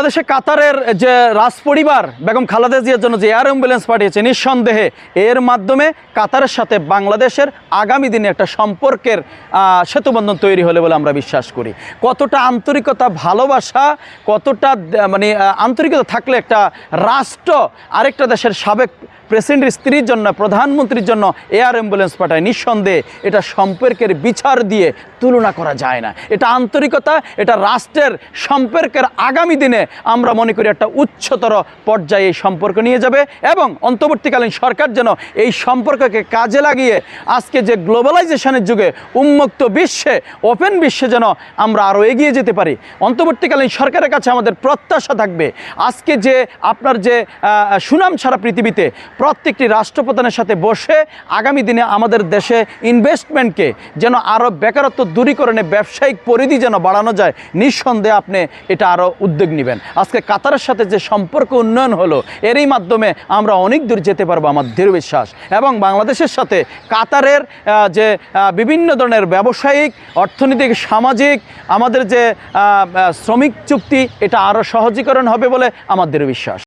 বাংলাদেশে কাতারের যে রাজপরিবার, বেগম খালেদা জিয়ার জন্য যে এয়ার অ্যাম্বুলেন্স পাঠিয়েছে, নিঃসন্দেহে এর মাধ্যমে কাতারের সাথে বাংলাদেশের আগামী দিনে একটা সম্পর্কের সেতুবন্ধন তৈরি হলে বলে আমরা বিশ্বাস করি। কতটা আন্তরিকতা, ভালোবাসা, কতটা মানে আন্তরিকতা থাকলে একটা রাষ্ট্র আরেকটা দেশের সাবেক প্রেসিডেন্টের স্ত্রীর জন্য, প্রধানমন্ত্রীর জন্য এয়ার অ্যাম্বুলেন্স পাঠায়। নিঃসন্দেহে এটা সম্পর্কের বিচার দিয়ে তুলনা করা যায় না। এটা আন্তরিকতা, এটা রাষ্ট্রের সম্পর্কের আগামী দিনে আমরা মনে করি একটা উচ্চতর পর্যায়ে এই সম্পর্ক নিয়ে যাবে এবং অন্তর্বর্তীকালীন সরকার যেন এই সম্পর্ককে কাজে লাগিয়ে আজকে যে গ্লোবালাইজেশনের যুগে উন্মুক্ত বিশ্বে, ওপেন বিশ্বে যেন আমরা আরও এগিয়ে যেতে পারি। অন্তর্বর্তীকালীন সরকারের কাছে আমাদের প্রত্যাশা থাকবে। আজকে যে আপনার যে সুনাম ছাড়া পৃথিবীতে প্রত্যেকটি রাষ্ট্রপ্রধানের সাথে বসে আগামী দিনে আমাদের দেশে ইনভেস্টমেন্টকে যেন আরও বেকারত্ব দূরীকরণে ব্যবসায়িক পরিধি যেন বাড়ানো যায়, নিঃসন্দেহে আপনি এটা আরও উদ্যোগ নেবেন। আজকে কাতারের সাথে যে সম্পর্ক উন্নয়ন হলো, এরই মাধ্যমে আমরা অনেক দূর যেতে পারব আমার দৃঢ় বিশ্বাস। এবং বাংলাদেশের সাথে কাতারের যে বিভিন্ন ধরনের ব্যবসায়িক, অর্থনৈতিক, সামাজিক, আমাদের যে শ্রমিক চুক্তি, এটা আরও সহজীকরণ হবে বলে আমার দৃঢ় বিশ্বাস।